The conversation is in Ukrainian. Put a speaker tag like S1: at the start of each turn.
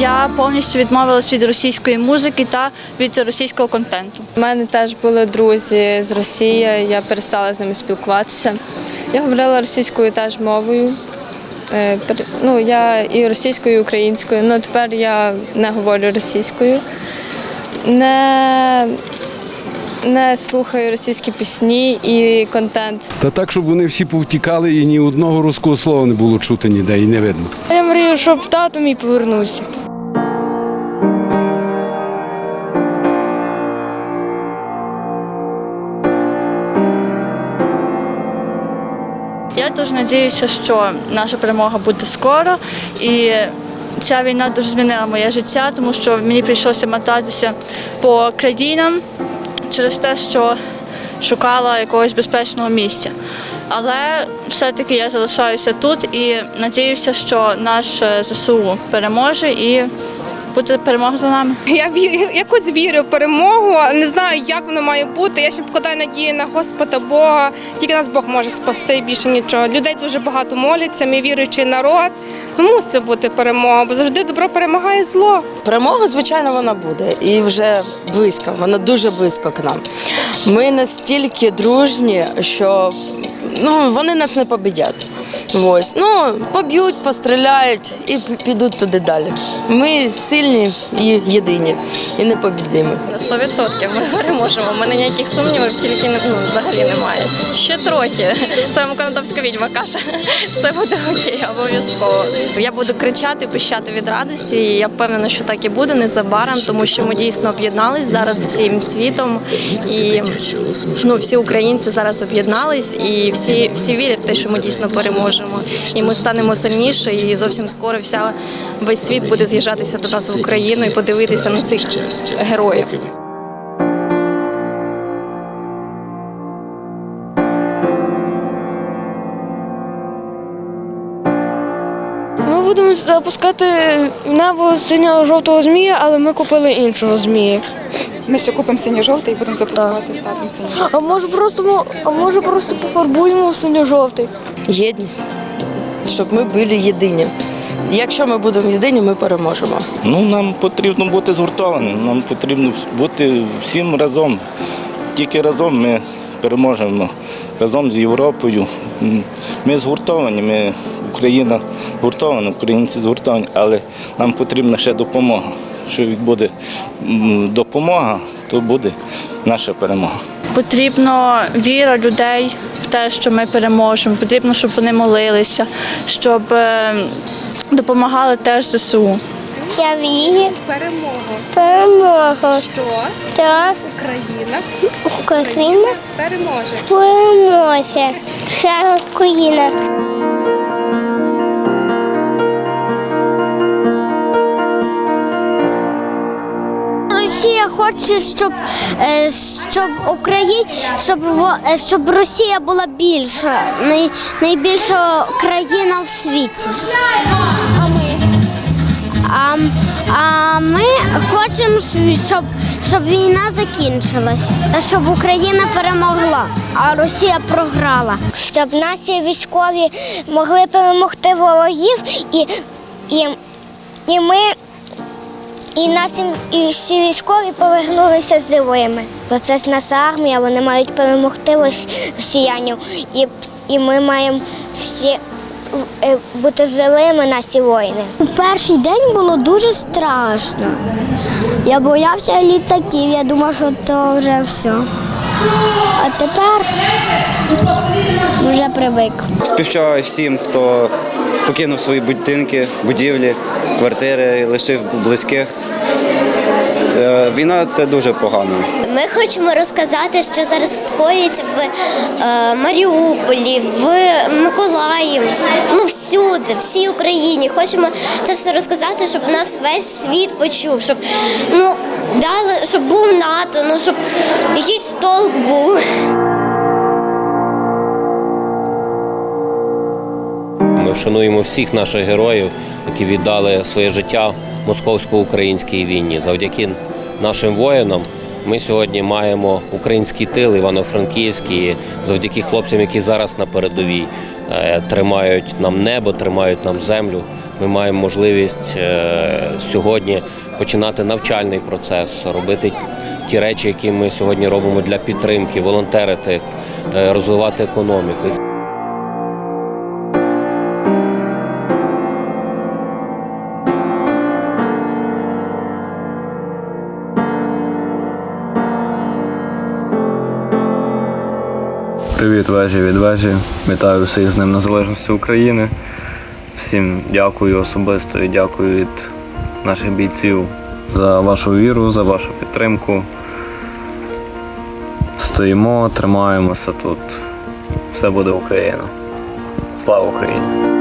S1: Я повністю відмовилась від російської музики та від російського контенту.
S2: У мене теж були друзі з Росії, я перестала з ними спілкуватися. Я говорила російською теж мовою. Е, Ну, я і російською, і українською. Ну, тепер я не говорю російською. Не, не слухаю російські пісні і контент.
S3: Та так, щоб вони всі повтікали і ні одного руського слова не було чути ніде і не видно.
S4: Я мрію, щоб тато мій повернувся.
S1: Я дуже надіюся, що наша перемога буде скоро. І ця війна дуже змінила моє життя, тому що мені прийшлося мотатися по країнам через те, що шукала якогось безпечного місця. Але все-таки я залишаюся тут і надіюся, що наш е, ЗСУ переможе і буде перемога за нами.
S4: Я ві- якось вірю в перемогу, не знаю, як воно має бути. Я ще покладаю надію на Господа Бога. Тільки нас Бог може спасти більше нічого. Людей дуже багато моляться, ми віруючий народ. Ну, мусить бути перемога, бо завжди добро перемагає зло.
S5: Перемога, звичайно, вона буде і вже близько. Вона дуже близько к нам. Ми настільки дружні, що ну, вони нас не побідять. Ось. Ну, поб'ють, постріляють і підуть туди далі. Ми сильні і єдині, і непобідимі.
S6: На 100% ми переможемо. У мене ніяких сумнівів, тільки ну, взагалі немає. Ще трохи. Це конотопська відьма каже. Все буде окей, обов'язково. Я буду кричати, пищати від радості. І я впевнена, що так і буде незабаром, тому що ми дійсно об'єднались зараз всім світом. І ну, всі українці зараз об'єднались, і всі, всі вірять в те, що ми дійсно переможемо. І ми станемо сильніше, і зовсім скоро вся весь світ буде з'їжджатися до нас в Україну і подивитися на цих героїв.
S4: Будемо запускати в небо синього жовтого змія, але ми купили іншого змія.
S7: Ми ще купимо синьо-жовтий і будемо запускати з татом синьо.
S4: А може просто а може просто пофарбуємо в синьо-жовтий.
S5: Єдність, щоб ми були єдині. Якщо ми будемо єдині, ми переможемо.
S8: Ну, нам потрібно бути згуртованим, нам потрібно бути всім разом. Тільки разом ми переможемо разом з Європою. Ми згуртовані, ми Україна згуртована, українці згуртовані, але нам потрібна ще допомога. Що буде допомога, то буде наша перемога.
S1: Потрібно віра людей в те, що ми переможемо. Потрібно, щоб вони молилися, щоб е, допомагали теж ЗСУ.
S9: Я вірю.
S4: Перемога.
S9: Перемога.
S4: Що
S9: Так,
S4: Україна
S9: Україна
S4: переможе.
S9: переможе. Вся Україна. Хоче, щоб, е, щоб Україна, щоб, е, щоб Росія була більша, най, найбільша країна в світі. А, а ми хочемо, щоб, щоб війна закінчилась, щоб Україна перемогла, а Росія програла. Щоб наші військові могли перемогти ворогів і, і, і ми. І наші і всі військові повернулися живими. Бо це ж наша армія, вони мають перемогти росіянів. І, і ми маємо всі е, бути живими на ці воїни. У перший день було дуже страшно. Я боявся літаків, я думав, що то вже все. А тепер вже привик.
S10: Співчуваю всім, хто покинув свої будинки, будівлі, квартири, лишив близьких. Е, Війна це дуже погано.
S9: Ми хочемо розказати, що зараз коїться в е, Маріуполі, в Миколаїв, ну всюди, всій Україні. Хочемо це все розказати, щоб нас весь світ почув, щоб ну дали, щоб був НАТО, ну щоб якийсь толк був.
S11: Ми вшануємо всіх наших героїв, які віддали своє життя московсько-українській війні. Завдяки нашим воїнам ми сьогодні маємо український тил Івано-Франківський, завдяки хлопцям, які зараз на передовій е, тримають нам небо, тримають нам землю. ми маємо можливість е, сьогодні починати навчальний процес, робити ті речі, які ми сьогодні робимо для підтримки, волонтерити, е, розвивати економіку.
S12: Привіт, вежі від вежі. Вітаю всіх з Днем Незалежності України. Всім дякую особисто і дякую від наших бійців за вашу віру, за вашу підтримку. Стоїмо, тримаємося тут. Все буде Україна. Слава Україні!